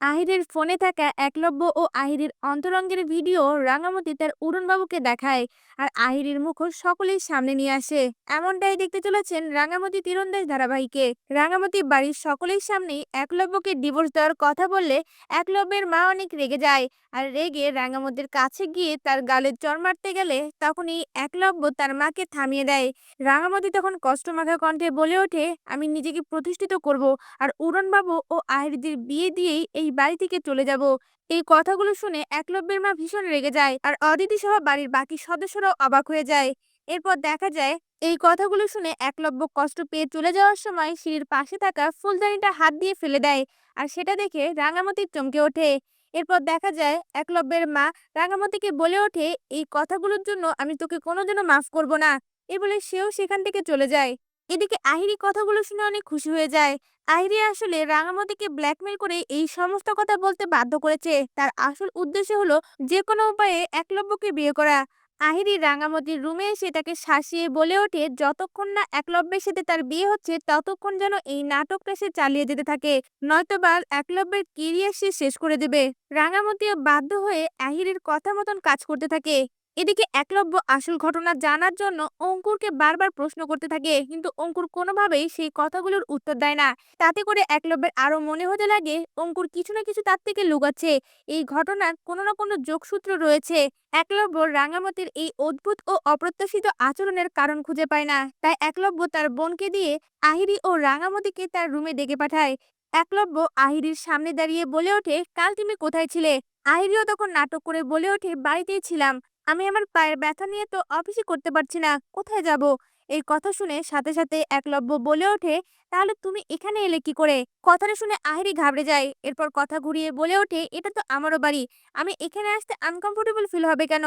আহিরের ফোনে থাকা একলব্য ও আহিরের অন্তরঙ্গের ভিডিও রাঙামতি তার উড়নবাবুকে দেখায় আর আহিরের মুখোশ সকলের সামনে নিয়ে আসে। এমনটাই দেখতে চলেছেন রাঙামতি তীরন্দাজ ধারাবাহিকে। রাঙামতি বাড়ির সকলের সামনেই একলব্যকে ডিভোর্স দেওয়ার কথা বললে একলব্যের মা অনেক রেগে যায় আর রেগে রাঙামতির কাছে গিয়ে তার গালের চর মারতে গেলে তখনই একলব্য তার মাকে থামিয়ে দেয়। রাঙামতি তখন কষ্টমাখা কণ্ঠে বলে ওঠে, আমি নিজেকে প্রতিষ্ঠিত করব। আর উড়নবাবু ও আহিরদের বিয়ে দিয়েই এই বাড়ি থেকে চলে যাব। এই কথাগুলো শুনে একলব্যের মা ভীষণ রেগে যায় আর অদিতি সহ বাড়ির বাকি সদস্যরাও অবাক হয়ে যায়। এরপর দেখা যায়, এই কথাগুলো শুনে একলব্য কষ্ট পেয়ে চলে যাওয়ার সময় সিঁড়ির পাশে থাকা ফুলদানিটা হাত দিয়ে ফেলে দেয় আর সেটা দেখে রাঙামতি চমকে ওঠে। এরপর দেখা যায়, একলব্যের মা রাঙামতিকে বলে ওঠে, এই কথাগুলোর জন্য আমি তোকে কোনোদিনও মাফ করব না। এ বলে সেও সেখান থেকে চলে যায়। এদিকে আহিরি কথাগুলো শুনে অনেক খুশি হয়ে যায়। আহিরি আসলে রাঙামতিকে ব্ল্যাকমেল করে এই সমস্ত কথা বলতে বাধ্য করেছে। তার আসল উদ্দেশ্য হলো যে কোনো উপায়ে একলব্যকে বিয়ে করা। আহিরি রাঙামতির রুমে এসে তাকে শাসিয়ে বলে ওঠে, যতক্ষণ না একলব্যের সাথে তার বিয়ে হচ্ছে, ততক্ষণ যেন এই নাটকটা সে চালিয়ে যেতে থাকে। নয়তোবা একলব্যের কেরিয়ার সে শেষ করে দেবে। রাঙামতিও বাধ্য হয়ে আহিরির কথা মতন কাজ করতে থাকে। এদিকে একলব্য আসল ঘটনা জানার জন্য অঙ্কুরকে বারবার প্রশ্ন করতে থাকে। কিন্তু অঙ্কুর কোনোভাবেই সেই কথাগুলোর উত্তর দেয় না। তাতে করে একলব্যের আরও মনে হতে লাগে, অঙ্কুর কিছু না কিছু তার থেকে লুকাচ্ছে। এই ঘটনার কোনো না কোনো যোগসূত্র রয়েছে। একলব্য রাঙামতির এই অদ্ভুত ও অপ্রত্যাশিত আচরণের কারণ খুঁজে পায় না। তাই একলব্য তার বোনকে দিয়ে আহিরি ও রাঙামতিকে তার রুমে ডেকে পাঠায়। একলব্য আহিরির সামনে দাঁড়িয়ে বলে ওঠে, কাল তুমি কোথায় ছিলে? আহিরিও তখন নাটক করে বলে ওঠে, বাড়িতেই ছিলাম। আমি আমার পায়ের ব্যথা নিয়ে তো অফিসে করতে পারছি না, কোথায় যাব? এই কথা শুনে সাথে সাথে একলব্য বলে ওঠে, তাহলে তুমি এখানে এলে কি করে? কথাটা শুনে আহিরি ঘাবড়ে যায়, এরপর কথা ঘুরিয়ে বলে ওঠে, এটা তো আমারও বাড়ি, আমি এখানে আসতে আনকমফোর্টেবল ফিল হবে কেন?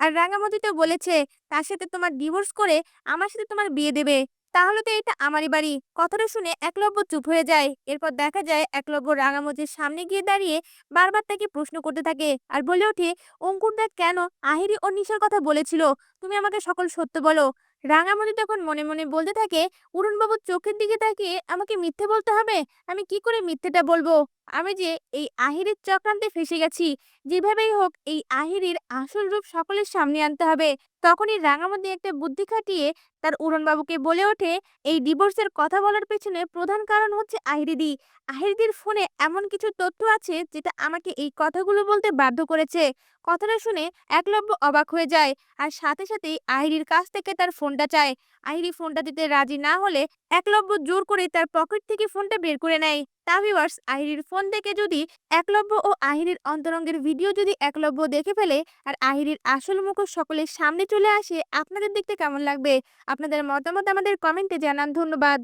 আর রাঙামতি তো বলেছে, তার সাথে তোমার ডিভোর্স করে আমার সাথে তোমার বিয়ে দেবে। তাহলে তো এটা আমারই বাড়ি। কথাটা শুনে একলব্য চুপ হয়ে যায়। এরপর দেখা যায় একলব্য রাঙামতির সামনে গিয়ে দাঁড়িয়ে বারবার তাকে প্রশ্ন করতে থাকে আর বলে ওঠে, অঙ্কুর দেখ কেন আহিরি ও নিশার কথা বলেছিল? তুমি আমাকে সকল সত্য বলো। রাঙামতি তখন মনে মনে বলতে থাকে উড়নবাবুর চোখের দিকে তাকিয়ে আমাকে মিথ্যে বলতে হবে? আমি কি করে মিথ্যেটা বলব? আমি যে এই আহিরির চক্রান্তে ফেসে গেছি, যেভাবেই হোক এই আহিরির আসল রূপ সকলের সামনে আনতে হবে। তখনই রাঙামতি একটা বুদ্ধি খাটিয়ে তার উড়নবাবুকে বলে ওঠে, এই ডিভোর্সের কথা বলার পেছনে প্রধান কারণ হচ্ছে আহিরিদি। আহিরিদির ফোনে এমন কিছু তথ্য আছে যেটা আমাকে এই কথাগুলো বলতে বাধ্য করেছে। কথাটা শুনে একলব্য অবাক হয়ে যায়। আর সাথে সাথেই আহিরির কাছ থেকে তার ফোনটা চায়। আহিরি ফোনটা দিতে রাজি না হলে একলব্য জোর করে তার পকেট থেকে ফোনটা বের করে নেয়। তা ভিউয়ার্স, আহিরির ফোন থেকে যদি একলব্য ও আহিরির অন্তরঙ্গের ভিডিও যদি একলব্য দেখে ফেলে আর আহিরির আসল মুখ সকলের সামনে চলে আসে, আপনাদের দেখতে কেমন লাগবে? আপনাদের মতামত আমাদের কমেন্টে জানান। ধন্যবাদ।